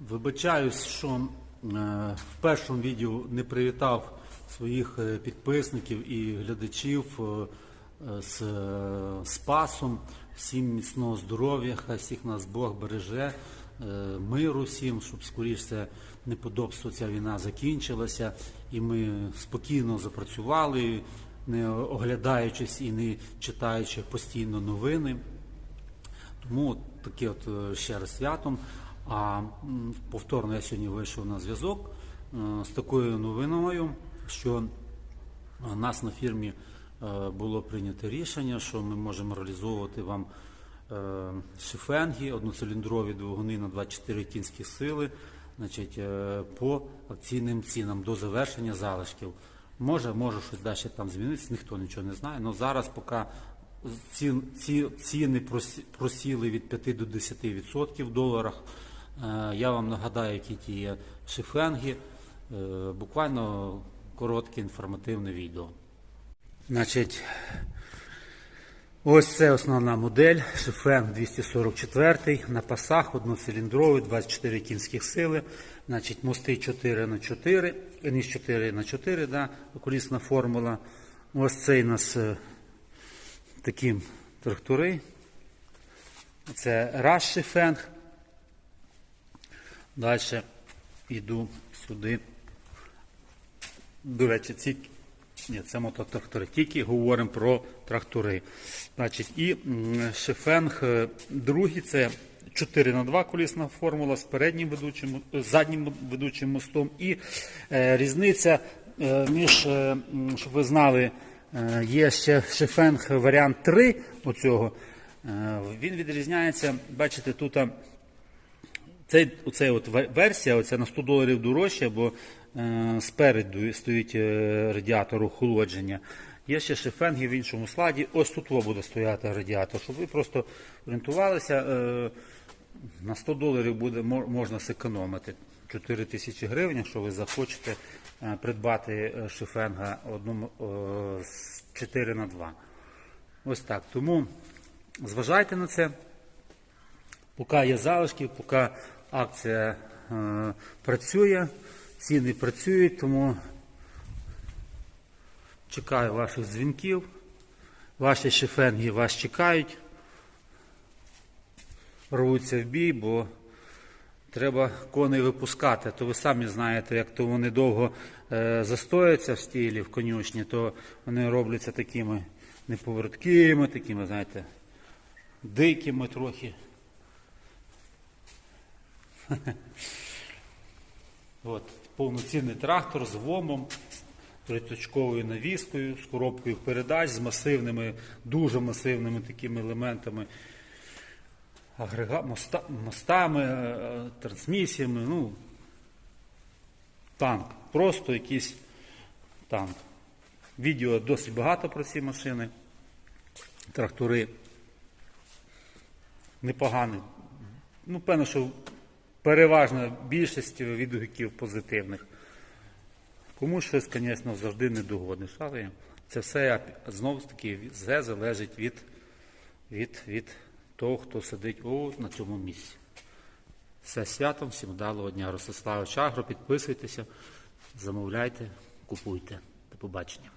Вибачаюсь, що е, в першому відео не привітав своїх е, підписників і глядачів е, з Спасом. Всім міцного здоров'я, хай всіх нас Бог береже, миру всім, щоб скоріше неподобство ця війна закінчилася, і ми спокійно запрацювали, не оглядаючись і не читаючи постійно новини. Тому таке от ще раз святом. А повторно я сьогодні вийшов на зв'язок е, з такою новиною, що нас на фірмі е, було прийнято рішення, що ми можемо реалізовувати вам е, шифенги, одноциліндрові двигуни на 24 кінські сили, значить, по акційним цінам до завершення залишків. Може, може щось далі там змінитися, ніхто нічого не знає. Але зараз поки ці, ці ціни просіли від 5 до 10% в доларах. Е, Я вам нагадаю, які ті є шифенги. Е, Буквально коротке інформативне відео. Значить, ось це основна модель Шифен 244 на пасах одноциліндровий, 24 кінських сили. Значить, мости 4 на 4 ніж 4 на 4 да, колісна формула. Ось цей у нас е, такі трактори. Це Rush Шифенг. Далі йду сюди. До речі, ці ні, це мототрактори. Тільки говоримо про трактори. Значить, і шифенг е, другий це 4 на 2 колісна формула з переднім ведучим, з заднім ведучим мостом. І е, різниця е, між, е, щоб ви знали, е, є ще шифенг варіант 3 оцього. Е, він відрізняється, бачите, тут. А, цей, от версія, оця на 100 доларів дорожча, бо е, спереду стоїть е, радіатор охолодження. Є ще шифенги в іншому складі. Ось тут буде стояти радіатор, щоб ви просто орієнтувалися. Е, на 100 доларів буде, можна зекономити 4 тисячі гривень, якщо ви захочете е, придбати е, шифенга одному, е, з 4 на 2. Ось так. Тому зважайте на це. Поки є залишки, поки акція е, працює, ціни працюють, тому чекаю ваших дзвінків. Ваші шифенги вас чекають. Рвуться в бій, бо треба коней випускати. То ви самі знаєте, як то вони довго е, застояться в стілі, в конюшні, то вони робляться такими неповороткими, такими, знаєте, дикими трохи. От, повноцінний трактор з ВОМом, з триточковою навіскою, з коробкою передач, з масивними, дуже масивними такими елементами, агрега... моста... мостами, е, трансмісіями. Ну, танк. Просто якийсь танк. Відео досить багато про ці машини. Трактори непогані. Ну, певно, що переважна більшість відгуків позитивних. Комусь щось, звісно, завжди не догодиш, але це все знову ж таки все залежить від, від, від того, хто сидить о, на цьому місці. Все святом, всім вдалого дня. Ростислава Чагро, підписуйтеся, замовляйте, купуйте. До побачення.